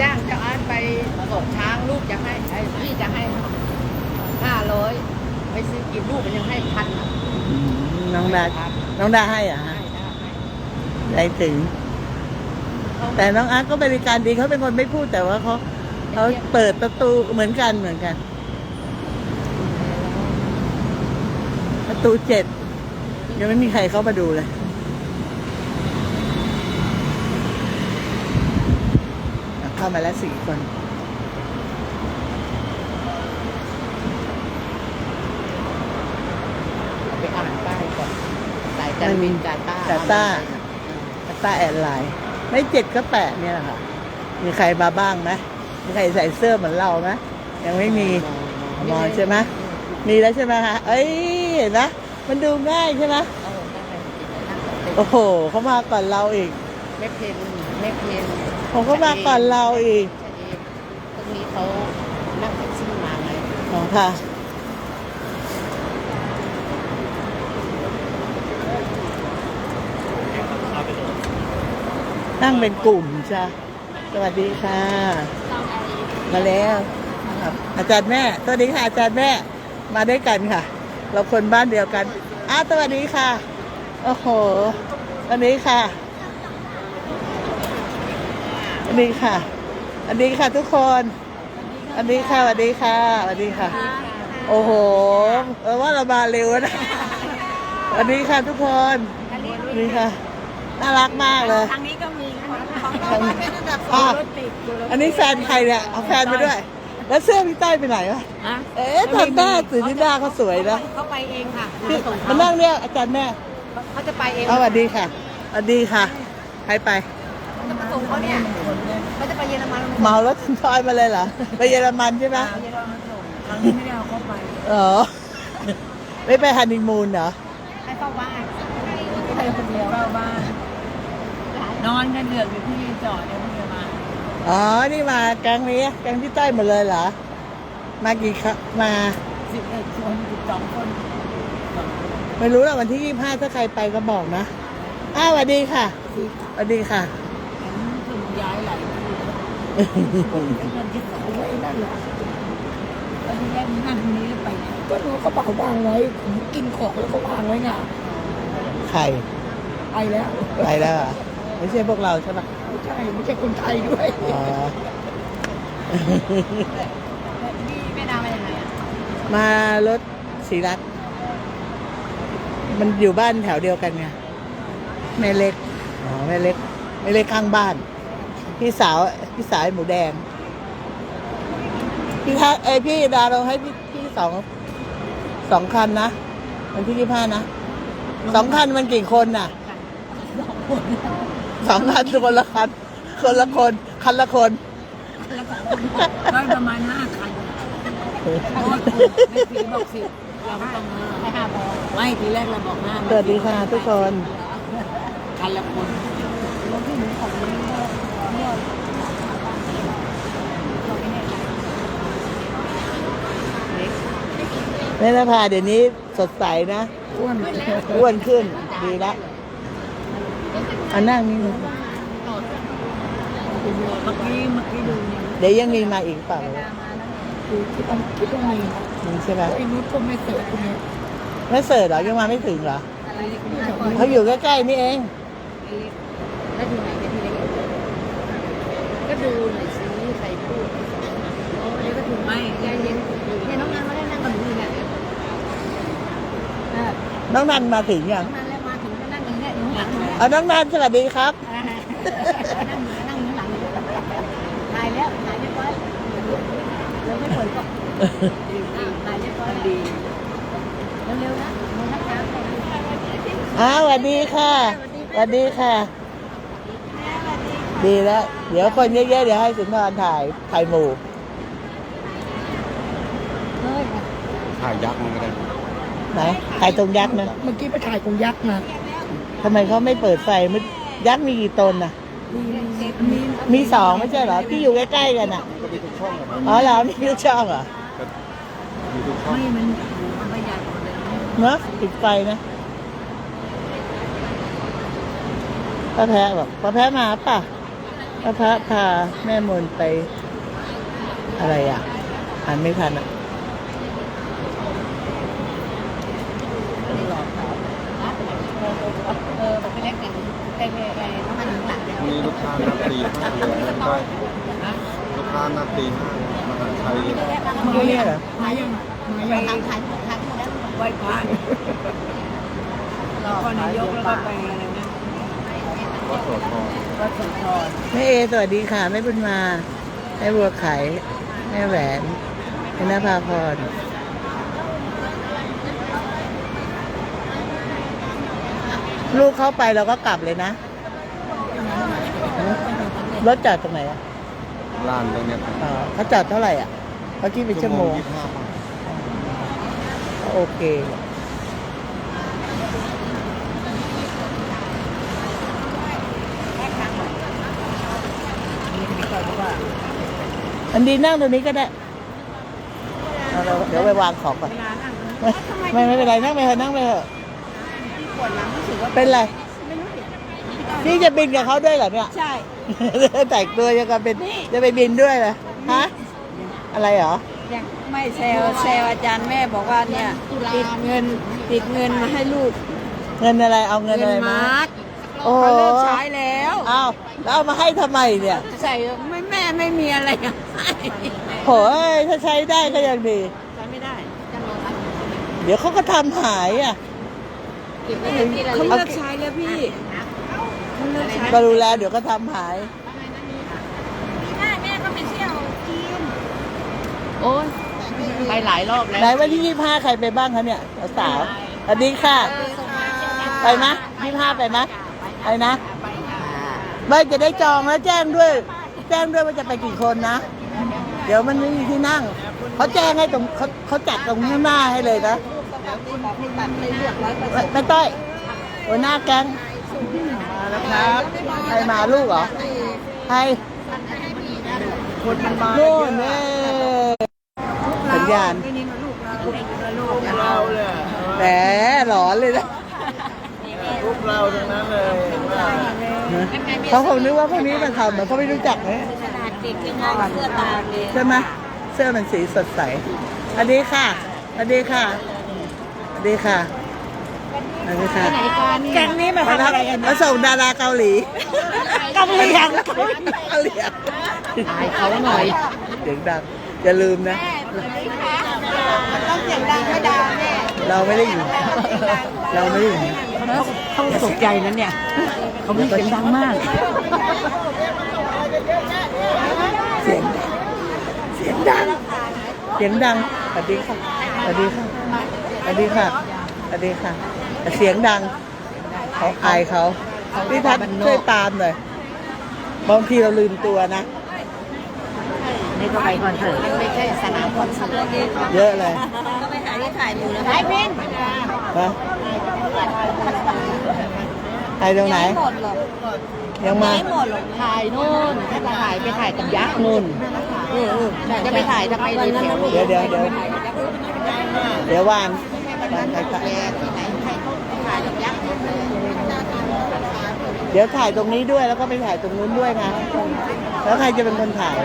จ้างเจ้าอาร์ตไปตกช้างลูกจะให้ไอ้พี่จะให้ห้าร้อยไปซื้อกินลูกมันยังให้พันอะอืมน้องดาน้องดาให้เหรอะให้ฮะได้ให้ใจถึงแต่น้องอาร์ตก็บริการดีเขาเป็นคนไม่พูดแต่ว่าเขาเขาเปิดประตูเหมือนกันเหมือนกัน ประตูเจ็ดยังไม่มีใครเข้ามาดูเลย เข้ามาแล้วสี่คนเอาไปอ่านป้ายก่อนสายการบินกาตาร์กาตาร์ อัตราแอดไลน์ไม่เจ็ดก็แปดเนี่ยแหละค่ะ มีใครมาบ้างไหมมีใครใส่เสื้อเหมือนเราไหมยังไม่มีมองใช่ไหมมีแล้วใช่ไหมคะเอ้ยเห็นนะมันดูง่ายใช่ไหมเออได้ไปกินได้นั่งรถติดโอ้โหเขามาก่อนเราอีกแม่เพนแม่เพน ผมก็มาก่อนเราอีกใช่เองพวกนี้เขานั่งแท็กซี่มาไงอ๋อค่ะ นั่งเป็นกลุ่มจ้ะสวัสดีค่ะ มาแล้วครับอาจารย์แม่ สวัสดีค่ะ อาจารย์แม่ มาด้วยกันค่ะ เราคนบ้านเดียวกันอ้าวสวัสดีค่ะ โอ้โหสวัสดีค่ะ สวัสดีค่ะสวัสดีค่ะทุกคนสวัสดีค่ะสวัสดีค่ะสวัสดีค่ะ โอ้โหเออว่าเรามาเร็วนะสวัสดีค่ะทุกคนสวัสดีค่ะ น่ารักมากเลย ทางนี้ก็มีของทางอะอันนี้แฟนใครเนี่ย เอาแฟนไปด้วย แล้วเสื้อพี่ต้อยไปไหนวะฮะเอ๊ะตอนหน้าสื่อที่หน้าเขาสวยนะเขาไปเองค่ะพี่ส่งมานั่งเรียกอาจารย์แม่เขาจะไปเองเอาสวัสดีค่ะสวัสดีค่ะ ใครไปจะ มาส่งเขาเนี่ยเขาจะไปเยอรมันเมารถทอยมาเลยเหรอไปเยอรมันใช่ไหมเยอรมันส่งครั้งนี้ไม่ได้เอาเขาไปเออไม่ไปฮันนีมูนเหรอให้เข้าบ้านให้คนเดียวเข้าบ้านนอนกันเดือดอยู่ที่รีสอร์ทเนี่ยเพิ่งจะมาอ๋อ นี่มาแก๊งนี้แก๊งพี่ต้อยหมดเลยเหรอ มากี่ครั้งมาสิบเอ็ดคนสิบสองคนไม่รู้หรอกวันที่ยี่ห้าถ้าใครไปก็บอกนะอ้าวสวัสดีค่ะสวัสดีค่ะเห็นถึง ย้ายหลายที่คนที่เขาไว้นั่นแหละตอนที่แรกนั่งนี้ไปไหนก็รู้กระเป๋าวางไว้ผมกินของแล้วก็วางไว้ไงใครไปแล้วไปแล้วเหรอไม่ใช่พวกเราใช่ปะไม่ใช่ไม่ใช่คนไทยด้วยอ๋อพี่แม่ดาวมาจากไหนอะมารถสีรัตน์มันอยู่บ้านแถวเดียวกันไงแม่เล็กอ๋อแม่เล็กแม่เล็กข้างบ้าน พี่สาว พี่สาวไอ้หมูแดง พี่ทักเอ้ยพี่ดาเราให้พี่พี่สองสองคันนะวันที่ยี่ห้านะสองคันมันกี่คนน่ะสองคันคนละคันคนละคน คันละคนได้ประมาณห้าคันเพราะว่าถูกในทีบอกสิบเราก็ต้องให้ห้าพอไม่ทีแรกเราบอกห้าสวัสดีค่ะทุกคนคันละคนแล้ว ที่หนูของนี้เนี่ยแม่นภาเดี๋ยวนี้สดใสนะอ้วนอ้วนขึ้นดีละเอานั่งนี่นะเมื่อกี้เมื่อกี้ดูเนี่ยเดี๋ยวยังมีมาอีกเปล่าดูที่ต้องที่ต้องมีมีใช่ไหมไอ้นุชก็ไม่เสิร์ฟคนนี้ไม่เสิร์ฟเหรอยังมาไม่ถึงเหรอเขาอยู่ใกล้ๆนี่เอง แล้วดูไหนกันทีเล็กก็ ดูหน่อยสิใครพูดโอ้เดี๋ยวก็ถึงไม่ใจเย็นเนี่ยน้องงานมาได้นั่งกับหนูอยู่เนี่ยเออน้องนันมาถึงยังน้องงานแล้วมาถึงก็นั่งอย่างเงี้ยอยู่ข้างหลังเลยเอาน้องนันสวัสดีครับ นั่งอยู่นั่งอยู่ข้างหลังเลยถ่ายแล้วถ่ายเรียบร้อยเราไม่เปิดก็ถ่ายเรียบร้อยดีเร็วๆนะมองนักน้ำไปอ้าวสวัสดีค่ะสวัสดีค่ะ ดีแล้ว เดี๋ยวคนเยอะๆเดี๋ยวให้สุนทรถ่ายถ่ายหมู่เฮ้ยถ่ายยักษ์มันก็ได้ไหนถ่ายตรงยักษ์นะเมื่อกี้ไปถ่ายของยักษ์มาทำไมเขาไม่เปิดไฟมันยักษ์มีกี่ตนน่ะ มีมีมีสองไม่ใช่เหรอที่อยู่ใกล้ๆกันอะก็มีทุกช่องอะอ๋อเหรอมีทุกช่องเหรอมีทุกช่องไม่มันมันประหยัดหมดเลยเนอะปิดไฟนะป้าแพ้บอกป้าแพ้มาป่ะ พระพระพาแม่มนไป อะไรอะ อ่านไม่ทันอะเออบอกไปเล็กอย่างไปไปไปน้ำมันหลังมีลูกค้านัดตีห้าเลยใช่ลูกค้านัดตีห้ามหาชัยเลยที่นี่เหรอมายังไปทำขายขายหมดแล้วไหว้พระรอคนนายกแล้วก็ไปอะไรนะ วัดโสธรวัดสุนทรแม่เอสวัสดีค่ะแม่บุญมาแม่บัวไข่แม่แหวนแม่นภาพรลูกเข้าไปเราก็กลับเลยนะ รถจอดตรงไหนอะลานตรงเนี้ยอ๋อเขาจอดเท่าไหร่อะเขาคิดเป็นชั่วโมง ยี่สิบห้าบาท โอเค อันดีนั่งตรงนี้ก็ได้เอาเราเดี๋ยวไปวางของก่อนไม่ไม่ไม่เป็นไรนั่งไปเถอะนั่งไปเถอะปวดหลังรู้สึกว่าเป็นไรพี่จะบินกับเขาด้วยเหรอเนี่ย ใช่ แต่งตัวยังกับเป็นจะไปบินด้วยเหรอฮะ อะไรเหรอไม่เซลเซลอาจารย์แม่บอกว่าเนี่ยติดเงินติดเงินมาให้ลูกเงินอะไรเอาเงินอะไรมามาร์ทโอ้เขาเลิกใช้แล้วอ้าวแล้วเอามาให้ทำไมเนี่ย ใส่ไม่แม่ไม่มีอะไรให้โหยถ้าใช้ได้ก็ยังดี ใช้ไม่ได้เดี๋ยวเขาก็ทำหายอะเขาเลิกใช้แล้วพี่เขาเลิกใช้ก็รู้แล้วเดี๋ยวก็ทำหายแม่ก็ไปเที่ยวจีนโอ้ยไปหลายรอบแล้วไหนวันที่ยี่ห้าใครไปบ้างคะเนี่ยสาวๆสวัสดีค่ะ ไปไหมยี่ห้าไปไหมไปนะไม่จะได้จองแล้วแจ้งด้วย แจ้งด้วยว่าจะไปกี่คนนะ เดี๋ยวมันไม่มีที่นั่ง เขาแจ้งให้ตรงเขาเขาจัดตรงข้างหน้าให้เลยนะไม่ต้อยหัวหน้าแก๊งมาแล้วครับใครมาลูกเหรอใครคนมันมาโน่นเน่สัญญาณเราเลยแหมหลอนเลยนะ รูปเราตรงนั้นเลยเขาคงนึกว่าพวกนี้มันทำเหมือนเขาไม่รู้จักไหมติดยังไงเสื้อตาเลยใช่ไหมเสื้อมันสีสดใสอันนี้ค่ะอันนี้ค่ะอันนี้ค่ะอันนี้ค่ะแก๊งนี้มามาทำอะไรกันมาส่งดาราเกาหลีเกาหลีเกาหลีอายเขาหน่อยเสียงดังอย่าลืมนะต้องเสียงดังไม่ดังแม่เราไม่ได้อยู่ เราไม่ได้อยู่ เขาตกใจนั้นเนี่ย เขามีเสียงดังมาก เสียงเสียงดัง เสียงดัง สวัสดีค่ะ สวัสดีค่ะ สวัสดีค่ะ สวัสดีค่ะแต่เสียงดัง เขาอายเขาพี่ทัศน์ช่วยตามหน่อย บางทีเราลืมตัวนะ นี่ก็ไปคอนเสิร์ตไม่ใช่สนามคอนเสิร์ตเยอะเลยก็ไปหาที่ถ่ายหมูแล้วถ่ายพินฮะถ่ายตรงไหนหมดหรอกยังมาไม่หมดหรอกถ่ายนู่นถ้าจะถ่ายไปถ่ายกับยักษ์นู่นเออเออจะไปถ่ายทำไมเลยแถวเดี๋ยวเดี๋ยวเดี๋ยวเดี๋ยววานวานใครถ่ายที่ไหนใครเขาถ่ายกับยักษ์นู่นเลยเดี๋ยวถ่ายตรงนี้ด้วยแล้วก็ไปถ่ายตรงนู้นด้วยนะแล้วใครจะเป็นคนถ่าย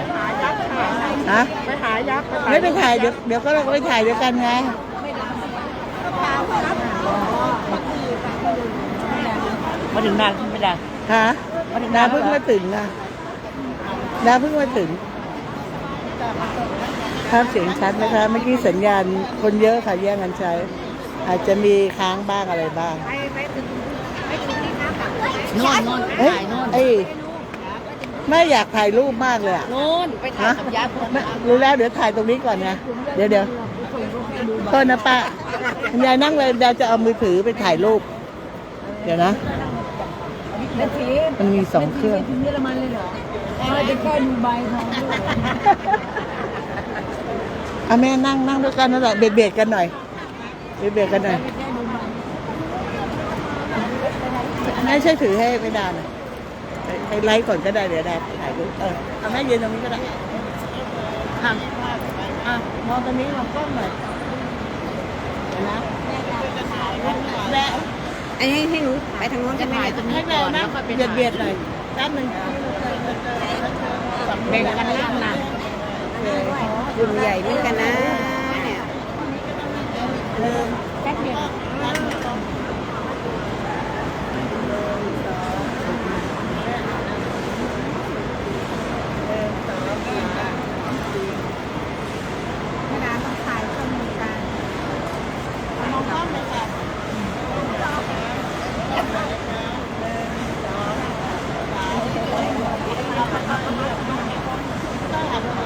ฮะไปถ่ายยักษ์ไม่ไปถ่ายเดี๋ยวเดี๋ยวก็เราก็ไปถ่ายด้วยกันไงมาถึงนานไม่ได้ฮะดาเพิ่งมาถึงนะดาเพิ่งมาถึงภาพเสียงชัดนะคะ เมื่อกี้สัญญาณคนเยอะค่ะแย่งกันใช้ อาจจะมีค้างบ้างอะไรบ้างนู่นนู่นเอ้ยถ่ายนู่นเอ้ ยไม่อยากถ่ายรูปมากเลยอะนู่นไปถ่ายกับยักษ์ไม่รู้แล้วเดี๋ยวถ่ายตรงนี้ก่อนนะ เดี๋ยวเดี๋ยวโทษนะป้าคุณยายนั่งเลยยายจะเอามือถือไปถ่ายรูป เดี๋ยวนะมันมีสองเครื่อง ถึงเยอรมันเลยเหรอเออจะแค่ดูใบพอเอาแม่นั่งนั่งด้วยกันนั่นแหละเบียดเบียดกันหน่อยเบียดเบียดกันหน่อยแม่ช่วยถือให้ไม่ดาหน่อย ให้ให้ไลฟ์ก่อนก็ได้เดี๋ยวได้ถ่ายรูปเออเอาแม่ยืนตรงนี้ก็ได้อะอะมองตรงนี้มองกล้องหน่อยเดี๋ยวนะแม่ไอ้ให้ให้หนูไปทางโน้นจะถ่ายตรงนี้ให้ก่แม่อนนั่แล้งวค่อยไปเบียดเบียดหน่อยแป๊บหนึงไอ้แบ่งกันนั่งนะรุ่นใหญ่เหมือนกันนะเนี่ยแป๊บเดียว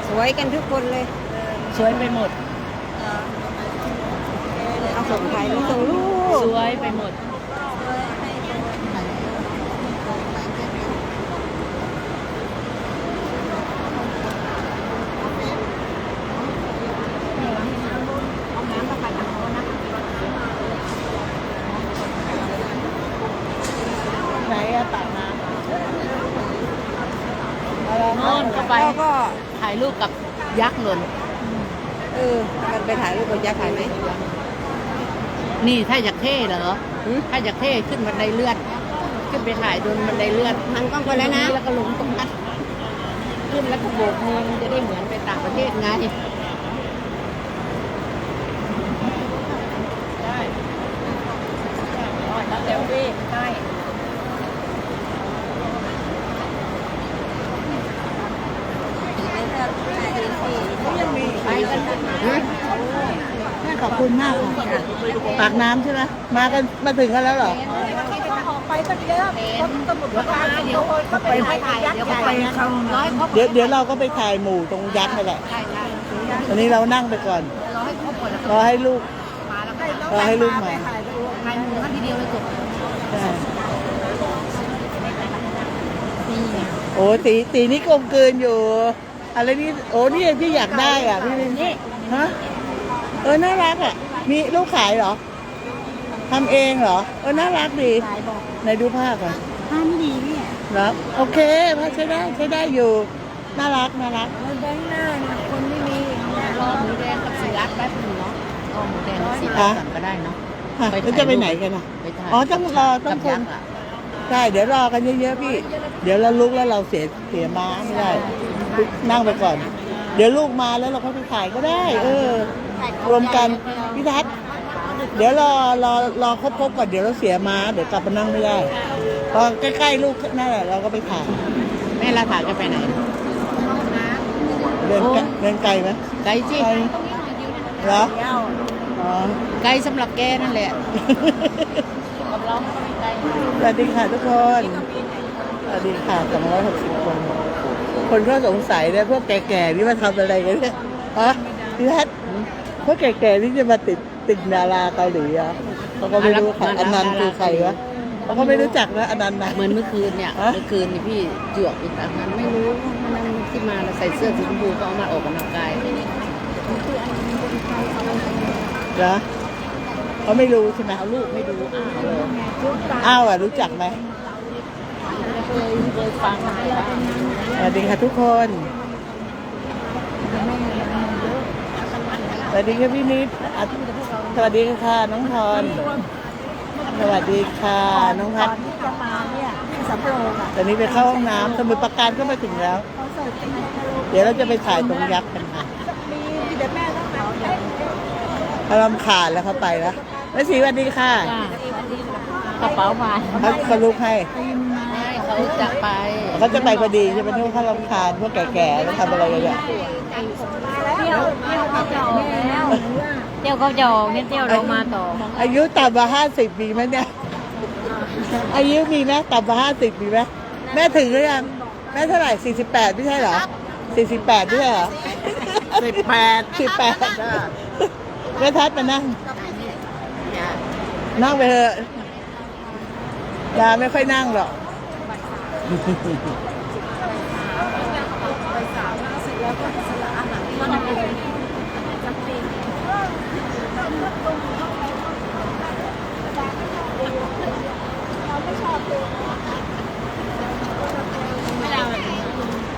สวยกันทุกคนเลย สวยไปหมด เอาส่งใครไม่ส่งลูก สวยไปหมด ไหนอะตักน้ำอะไร โน่นเข้าไป แล้วก็ ถ่ายรูปกับ ยักษ์หล่นเออกันไปถ่ายรูปกับยักษ์ถ่ายไหมนี่ถ้าอยากเท่เหรอหืมถ้าอยากเท่ขึ้นบันไดเลื่อน ขึ้นไปถ่ายโดนบันไดเลื่อนหันกล้องไปแล้วนะ แล้วก็ลงตรงนั้นขึ้นแล้วก็โบกมือมันจะได้เหมือนไปต่างประเทศไงได้แล้วเซลฟี่ใช่ ไปกันนะ ขอบคุณมากค่ะ ปากน้ำใช่ไหมมากันมาถึงกันแล้วเหรอ ไปกันเยอะสมุดราคาเดี๋ยวเขาไปถ่ายเดี๋ยวเขาไปเขาร้อยครบเดี๋ยวเดี๋ยวเราก็ไปถ่ายหมู่ตรงยักษ์นี่แหละใช่ใช่วันนี้เรานั่งไปก่อนร้อยครบหมดแล้วรอให้ลูกมาแล้วรอให้ลูกมาถ่ายมือกันทีเดียวเลยจบใช่โอ้ตีตีนี่กลมกลืนอยู่ อะไรนี่โอ้นี่ที่อยากได้อะพี่นี่ฮะเออน่ารักอะมีลูกขายเหรอ ทำเองเหรอ เออ น่ารักดีไหนดูภาพก่อนผ้าไม่ดีเนี่ยแล้วโอเคภาพใช้ได้ ใช้ได้อยู่ น่ารัก น่ารักแบงค์หน้าเนี่ยคนไม่มีรอหมูแดงกับสีรัดแป๊บนึงเนาะรอหมูแดงกับสีรัดก่อนก็ได้เนาะฮะแล้วจะไปไหนกันอะ ไปถ่ายอ๋อต้องรอต้องกับคยันกษ์อะใช่ เดี๋ยวรอกันเยอะๆพี่ เดี๋ยวเราลุกแล้วเราเสียเสียม้าไม่ได้นั่งไปก่อน เดี๋ยวลูกมาแล้วเราก็ไปถ่ายก็ได้ เออ รวมกันพี่ทัศน์ เดี๋ยวรอรอรอครบๆก่อนเดี๋ยวเราเสียม้าเดี๋ยวกลับมานั่งไม่ได้พอใกล้ๆลูกนั่นแหละเราก็ไปถ่ายแม่ลาถาจะไปไหนเดินไกลเดินไกลไหมไกลสิไกลเหรออ๋อไกลสำหรับแกนั่นแหละกับเราไม่ไกลสวัสดีค่ะทุกคนสวัสดีค่ะสองร้อยหกสิบคน คนก็สงสัยเนี่ยพวกแก่ๆนี่มาทำอะไรกันเนี่ยฮะพี่ทัศน์พวกแก่ๆนี่จะมาติด ติดดาราเกาหลีอะเขาก็ไม่รู้ค่ะอนันต์คือใครวะเขาก็ไม่รู้จักนะอนันต์นะ เหมือนเมื่อคืนเนี่ยฮะเมื่อคืนนี่พี่จวกอีกอันนั้นไม่รู้มันที่มาแล้วใส่เสื้อสีชมพูก็เอามาออกกำลังกายเหรอเขาไม่รู้ใช่ไหมเอาลูกไม่ดูอ้าวเลยอ้าวอะรู้จักไหมเคยเคยฟังมาบ้างสวัสดีค่ะทุกคนส วัสดีค่ะพี่นิดอะสวัสดีค่ะ น้องทอนสวัสดีค่ะน้องพัดที่จะมาเนี่ยสำโรงอะตอนนี้ไปเข้าห้องน้ำสมุดประการก็มาถึงแล้วเขาเสิร์ฟเป็นเดี๋ยวเราจะไปถ่ายตรงยักษ์กันค่ะมีมีแต่แม่ต้องเอาแต่เขาลำขาดแล้วเขาไปแล้วแม่สีสวัสดีค่ะกระเป๋ามาเขาเขาลุกให้ไม่เขาจะไปเขาจะไปพอดีใช่ไหมที่ว่าเขาลำคาญพวกแก่ๆแล้วทำอะไรกันเนี่ยเที่ ยวเที่ยวเขาจะออกแล้วเที่ยวเขาจะออกเนี่ยเที่ยวเรามาต่ออายุต่ำกว่าห้าสิบมีไหมเนี่ย อายุมีไหมต่ำกว่าห้าสิบมีไหมแม่ถึงหรือยังแม่เท่าไหร่สี่สิบแปดไม่ใช่เหรอสี่สิบแปดไม่ใช่เหรอสิบแปดสิบแปดแม่ทัดมานั่ง นั่งไปเถอะยาไม่ค่อยนั่งหรอก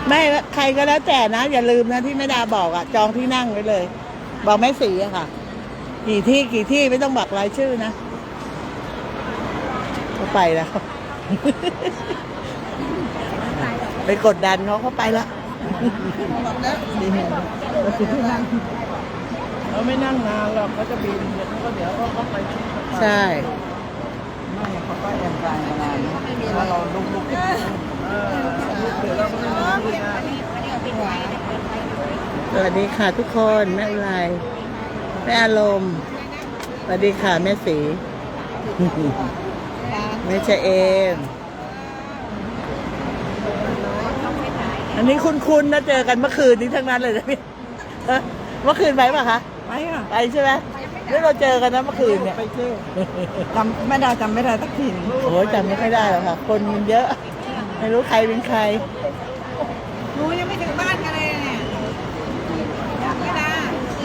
ไม่ใครก็แล้วแต่นะ อย่าลืมนะที่แม่ดาบอกอะจองที่นั่งไว้เลย บอกแม่สีอะค่ะ กี่ที่กี่ที่ไม่ต้องบอกรายชื่อนะเขาไปแล้ว ไปกดดันเขาเขาไปแล้วเราไม่นั่งนานหรอกเขาจะบินเดี๋ยวเขาเดี๋ยวเขาก็ไปที่สปาใช่ ไม่เขาก็แอมไลน์มานานแล้วเราลุกลุกเออลุกเดี๋ยวเราไม่ได้ลุกนะสวัสดีค่ะทุกคนแม่อุไรแม่อารมณ์สวัสดีค่ะแม่สีแม่ชะเอมอันนี้คุ้นๆนะเจอกันเมื่อคืนนี้ทั้งนั้นเลยนะพี่เออเมื่อคืนไปป่ะคะไปอะไปใช่ไหม แล้วเราเจอกันนะเมื่อคืนเนี่ย ไปเที่ยวจำไม่ได้จำไม่ได้สักทีหนึงโอ้ยจำไม่ค่อยได้หรอกค่ะ คนมันเยอะ ไม่รู้ใครเป็นใคร หนูยังไม่ถึงบ้านกันเลยเนี่ยไม่ได้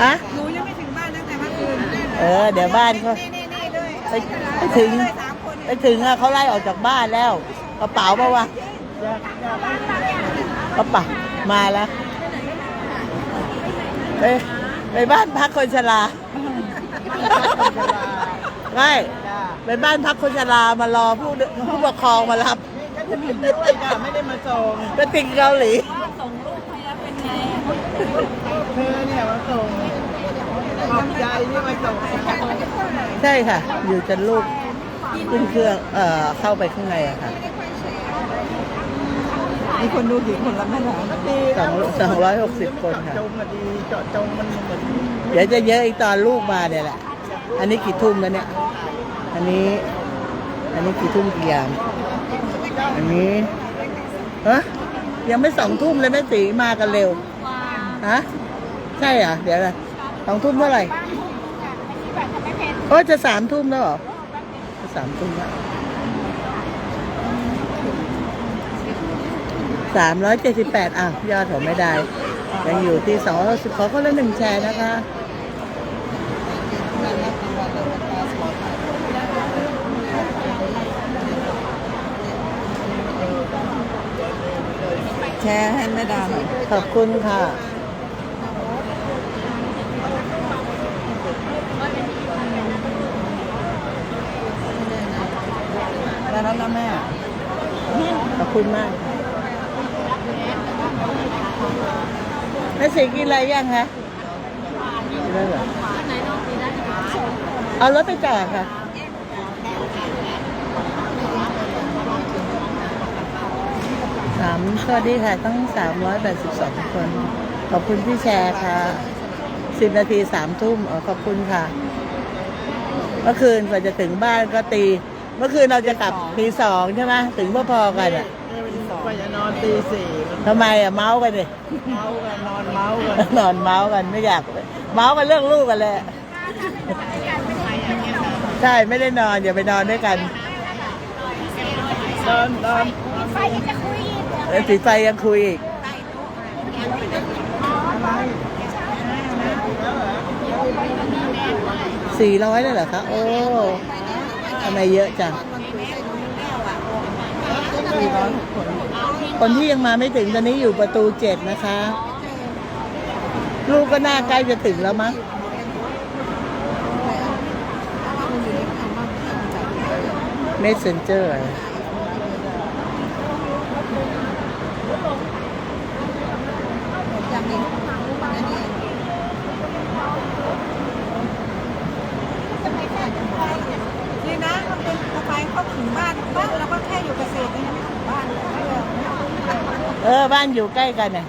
ฮะ หนูยังไม่ถึงบ้านตั้งแต่เมื่อคืนเออ เดี๋ยวบ้านเขา นี่นี่นี่ด้วยไปไปถึงด้วยสามคนไปถึงอะเขาไล่ออกจากบ้านแล้ว กระเป๋าปะวะกระเป๋ามาแล้วไปไปบ้านพักคนชรา ไม่ไปบ้านพักคนชรามารอผู้ผู้ปกครองมารับจะบินด้วยค่ะไม่ได้มาส่งไปติงเกาหลีเธอเนี่ยมาส่งขอบใจที่มาส่งใช่ค่ะ อยู่จนลูกขึ้นเครื่องเอ่อเข้าไปข้างในอะค่ะ มีคนดูกี่คนแล้วแม่หลานดีสองสองร้อยหกสิบคนค่ะ จงอะดีเจาะจงมันเหมือนเดี๋ยวจะเยอะอีกตอนลูกมาเนี่ยแหละ อันนี้กี่ทุ่มแล้วเนี่ย อันนี้ อันนี้กี่ทุ่มกี่ยาม อันนี้ฮะยังไม่สองทุ่มเลยแม่สีมากันเร็ว ฮะ ใช่เหรอ เดี๋ยวนะสองทุ่มเท่าไหร่ โอ้ยจะสามทุ่มแล้วเหรอจะสามทุ่มแล้ว สามร้อยเจ็ดสิบแปดอะ ยอดผมไม่ได้ ยังอยู่ที่สองร้อยสิบขอคนละหนึ่งแชร์นะคะแชร์ให้แม่ดาหน่อยขอบคุณค่ะ ได้แล้วนะแม่ ขอบคุณมาก แม่สีกินอะไรยังคะกินแล้เหรอเอารถไปจอดค่ะ สามสวัสดีค่ะตั้งสามร้อยแปดสิบสองคน ขอบคุณที่แชร์ค่ะสิบนาทีสามทุ่มอ๋อขอบคุณค่ะ เมื่อคืนกว่าจะถึงบ้านก็ตี เมื่อคืนเราจะกลับตีสองใช่ไหมถึงพอๆกันอะ กว่าจะนอนตีสี่ทำไมอะเมาส์กันดิเมากันนอนเมากันนอนเมาส์กันไม่อยาก เมาส์กันเรื่องลูกกันเลยใช่ไม่ได้นอนอย่าไปนอนด้วยกันนอนนอนเออสีไฟยังคุยอีกสี่ร้อยเลยเหรอคะโอ้ทำไมเยอะจัง คนที่ยังมาไม่ถึงตอนนี้อยู่ประตูเจ็ดนะคะ ลูกก็น่าใกล้จะถึงแล้วมั้ง messenger อะไรนี่นะมันเป็นกาแฟเขาถึงบ้านบ้านเราก็แค่อยู่เกษตรนี่ยังไม่ถึงบ้าน เออบ้านอยู่ใกล้กันเนี่ย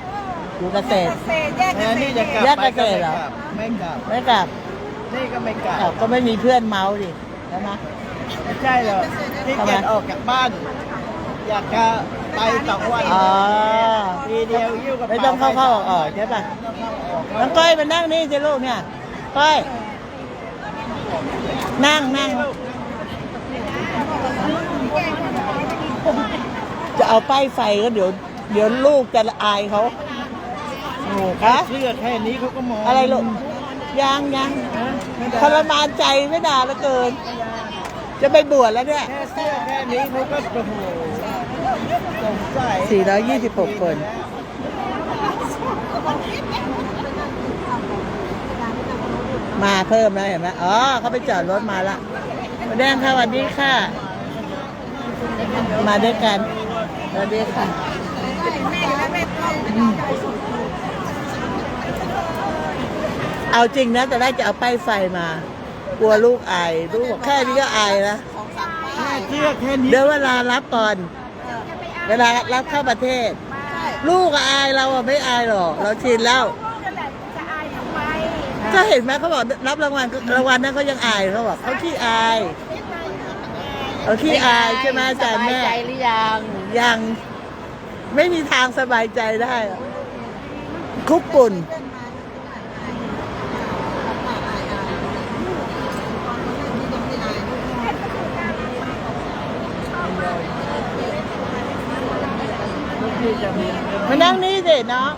อยู่เกษตร เกษตรแยกเกแม่ษตรนี่จะกลับแยกไปเกษตรเหรอ ไม่กลับ ไม่กลับนี่ก็ไม่กลับอ้าวก็ไม่มีเพื่อนเมาส์ดิใช่ไหม ไม่ใช่หรอกที่ทำไมเกียจออกจากบ้าน อยากจะไปสองวันอ๋อ ทีเดียวยิ้วกับไม่ต้องเข้าเข้าออกออกใช่ป่ะน้องก้อยมานั่งนี่สิลูกเนี่ยก้อยนั่งนั่งจะเอาป้ายไฟก็เดี๋ยว เดี๋ยวลูกจะอายเขาโอ้โหฮะเชื่อแค่นี้เขาก็มองอะไรลูกยังยังไม่ทรมานใจไม่ด่าเหลือเกิน จะไปบวชแล้วเนี่ย แค่เสื้อแค่นี้เขาก็โอ้โหสงสัย426 คน มาเพิ่มแล้วเห็นไหมอ๋อเขาไปจอดรถมาละมาแดงค่ะสวัสดีค่ะ มาด้วยกันสวัสดีค่ะ เอาจริงนะแต่ได้จะเอาป้ายไฟมา กลัวลูกอายลูกบอกแค่นี้ก็อายแล้วเื่อแค่นี้เดี๋ยวเวลารับก่อน เวลารับเข้าประเทศ ลูกอายเราอะไม่อายหรอก เราชินแล้วก็เห็นไหมเขาบอกรับรางวัลรางวัลนั้นเขายังอายเขาบอกเขาขี้อายเขาขี้อายใช่ไหมอาจายแม่ใจหรือยังยัง ไม่มีทางสบายใจได้อกคุกกุ่น มานั่งนี่สิน้อง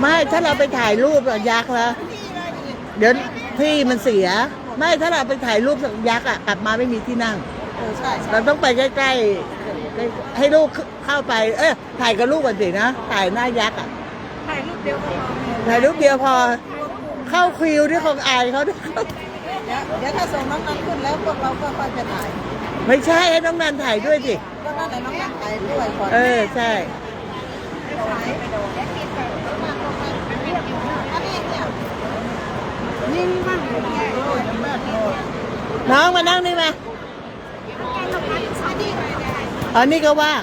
ไม่ถ้าเราไปถ่ายรูปกับยักษ์แล้วเดี๋ยวที่มันเสีย ไม่ถ้าเราไปถ่ายรูปกับยักษ์อะกลับมาไม่มีที่นั่ง เราต้องไปใกล้ๆใกล้ให้ลูกเข้าไป เอ้ยถ่ายกับลูกก่อนสินะถ่ายหน้ายักษ์อะถ่ายรูปเดียวก็พอถ่ายรูปเดียวพอ เข้าคิวที่ของอายเขาด้วยเดี๋ยวเดี๋ยวถ้าส่งน้องนันขึ้นแล้วพวกเราก็ค่อยจะถ่ายไม่ใช่ให้น้องนันถ่ายด้วยสิก็นั่นแหละน้องนันถ่ายด้วยก่อนเออใช่นี่นี่บ้างอยู่เนี่ยน้องมานั่งนี่มา อันนี้ก็ว่าง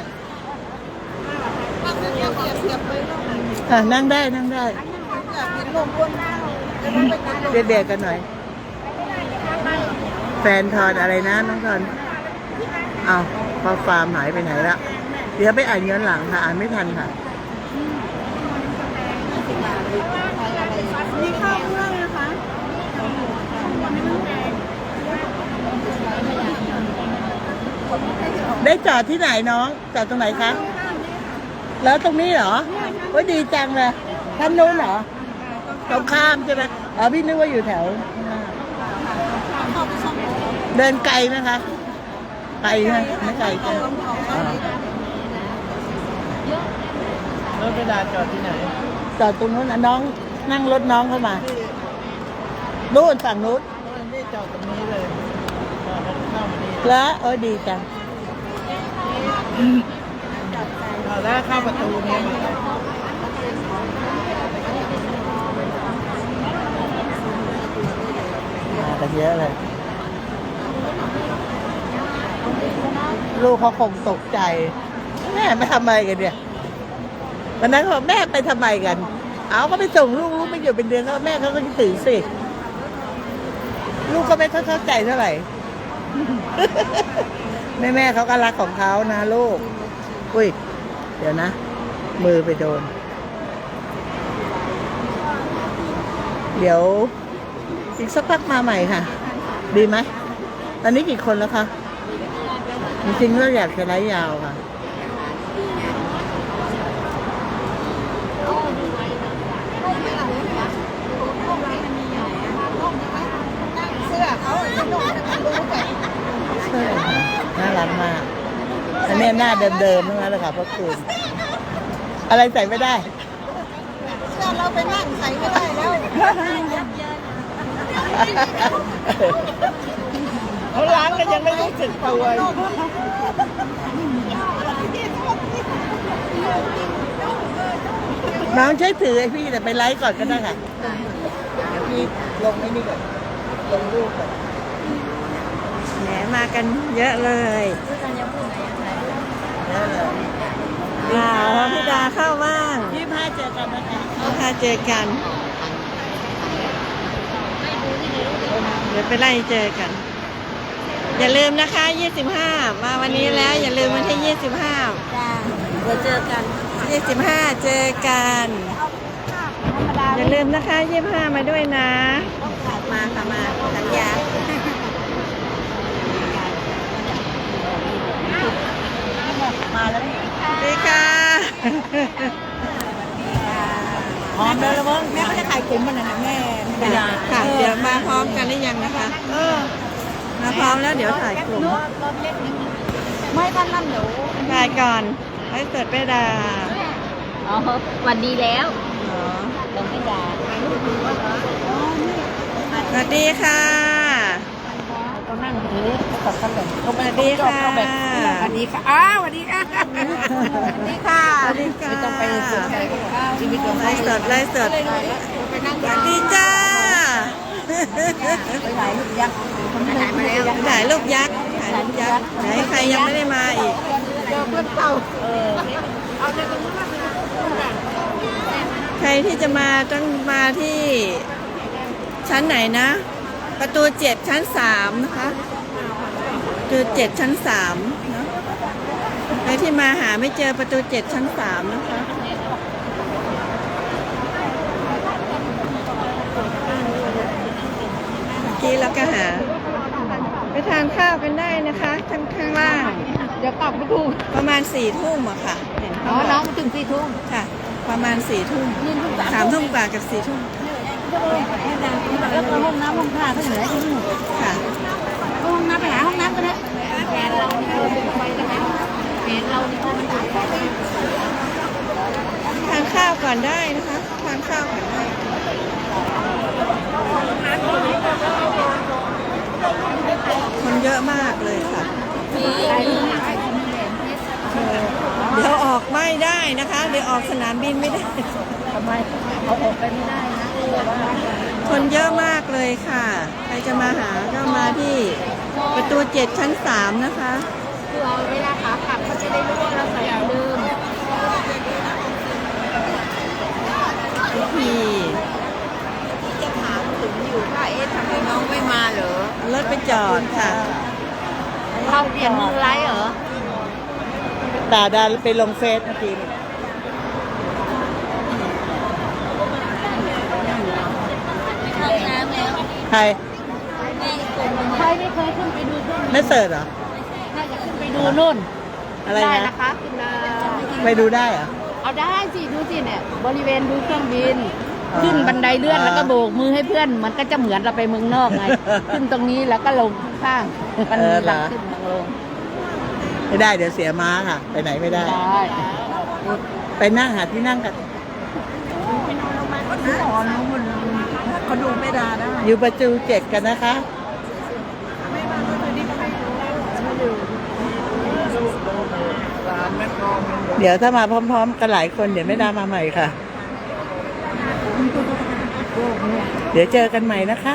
อะนั่งได้นั่งได้อยากเห็นลมบนจะต้องไปกินลมเด็กๆกันหน่อย แฟนทอนอะไรนะน้องทอนเอาพอฟาร์มหายไปไหนละเดี๋ยวไปอ่านย้อนหลังค่ะ อ่านไม่ทันค่ะมีข้าวเรื่องนะคะ ได้จอดที่ไหนน้องจอดตรงไหนคะแล้วตรงนี้เหรอว่าดีจังเลยท่านนู้นเหรอตรงข้ามใช่ไหมอ๋อพี่นึกว่าอยู่แถวข้างหน้าเดินไกลไหมคะไกลไหมไม่ไกลใช่ไหมอ๋อรถกระดาษจอดที่ไหนจอดตรงนู้นนะน้องนั่งรถน้องเข้ามานู้นฝั่งนู้นนี่จอดตรงนี้เลยเข้ามานี่ แล้วเออดีจังเอาแล้วเข้าประตูนี้มากันเยอะเลย ลูกเขาคงตกใจ แม่ไปทำอะไรกันเนี่ยวันนั้นเขาแม่ไปทำไมกัน เอาก็ไปส่งลูกลูกไม่อยู่เป็นเดือนเขาแม่เขาก็คิดถึงสิ ลูกก็ไม่เข้าใจเท่าไหร่ แม่แม่เขาก็รักของเขานะลูก อุ้ย เดี๋ยวนะ มือไปโดน เดี๋ยว อีกสักพักมาใหม่ค่ะ ดีไหม ตอนนี้กี่คนแล้วคะ จริงๆเราอยากจะไล่ยาวค่ะ เสื้อเขาที่นุ่งให้มันรู้แบบ ใช่ค่ะน่ารักมาก อันนี้ หน้าเดิมๆทั้งนั้นเลยค่ะพ่อคุณ อะไรใส่ไม่ได้ เสื้อเราไปนั่งใส่ไม่ได้แล้วเขาล้างกันยังไม่รู้สึกตัวน้องช่วยถือไอ้พี่แต่ไปไลฟ์ก่อนก็ได้ค่ะเดี๋ยวพี่ลงไอ้นี่ก่อนลงรูปก่อนแหมมากันเยอะเลยเดี๋ยวเลย อ่าพระพิดาเข้าบ้างพี่พาเจอกันนะคะพาเจอกัน เดี๋ยวไปไล่เจอกัน อย่าลืมนะคะ 25 มาวันนี้แล้ว อย่าลืมวันที่ 25เดี๋ยวเจอกัน25 เจอกันอย่าลืมนะคะ 25 มาด้วยนะมาค่ะมาสัญญา มาแล้วนี่ดีค่ะ พร้อมแล้วแล้วมั้งแม่ก็จะถ่ายกลุ่มมันนะแม่ค่ะ เดี๋ยวมาพร้อมกันหรือยังนะคะ เออ มาพร้อมแล้วเดี๋ยวถ่ายกลุ่มไม่ท่านนั่นเดี๋ยวถ่ายก่อนให้เสร็จไปดาอ๋อหวันดีแล้วอ๋อลงไม่ด่า สวัสดีค่ะ ก็นั่งถือตัดกันเลยสวัสดีค่ะสวัสดีค่ะอ้าวสวัสดีค่ะสวัสดีค่ะสวัสดีค่ะไม่ต้องไปสนใจชีวิตของไลเขาฟ์สดไลฟ์สดไปนั่งสวัสดีจ้าไปถ่ายรูปยักษ์คนถ่ายมาแล้วถ่ายรูปยักษ์ถ่ายรูปยักษ์ไหนใครยังไม่ได้มาอีกเจอเพื่อนเก่าเอาเลยตรงนู้นมาใครที่จะมาต้องมาที่ชั้นไหนนะ ประตูเจ็ดชั้นสามนะคะประตูเจ็ดชั้นสามเนอะใครที่มาหาไม่เจอประตูเจ็ดชั้นสามนะคะเมื่อกี้เราก็หา ไปทานข้าวกันได้นะคะข้างข้างล่าง เดี๋ยวกลับไม่ถูกประมาณสี่ทุ่มอะค่ะ เห็นอ๋เขาอ บน้อองกถึงสี่ทุ่ม ค่ะ ประมาณสี่ทุ่มสามทุ่มกว่ากับสี่ทุ่ม แล้วก็ห้องน้ำห้องท่าก็เหลือที่นู่นค่ะ ห้องน้ำไปหาห้องน้ำกันเถอะแฟนเราเนี่ยไปกันนะแฟนเราเนี่ยมันถ่ายไป ทานข้าวก่อนได้นะคะทานข้าวก่อนได้คนเยอะมากเลยค่ะ เดี๋ยวออกไม่ได้นะคะ เดี๋ยวออกสนามบินไม่ได้ ทำไมเขาออกไปไม่ได้นะ คนเยอะมากเลยค่ะ ใครจะมาหาก็มาที่ประตูเจ็ดชั้นสามนะคะ คือเอาเวลาขากลับเขาจะได้รู้ว่าเราใส่ลืม ที่ จะถามถึงอยู่ว่าเอ๊ะทำไมน้องไม่มาเหรอ รถไปจอดค่ะ เขาเปลี่ยนมือไลฟ์เหรอ ตา ดาไปลงเฟซเมื่อกี้นี่เข้าน้ำแล้วใครใครไม่เคยขึ้นไปดูเครื่องบินไม่เสิร์ชเหรอ น่าจะขึ้นไปดูนู่นอะไรได้นะ นะคะคุณนาไปดูได้เหรอ เอาได้สิดูสิเนี่ยบริเวณดูเครื่องบิน อ่าขึ้นบันไดเลื่อนอ่า แล้วก็โบกมือให้เพื่อนมันก็จะเหมือนเราไปเมืองนอกไง ขึ้นตรงนี้แล้วก็ลงข้างมันมีหลังขึ้นหลังลง ไม่ได้เดี๋ยวเสียม้าค่ะ ไปไหนไม่ได้ ได้ไปนั่งหาที่นั่งกันเขาดูไม่ได้ได้อยู่ประจูเจ็ดกันนะคะเดี๋ยวถ้ามาพร้อม ๆ กันหลายคนเดี๋ยวไม่ได้มาใหม่ค่ะ เดี๋ยวเจอกันใหม่นะคะ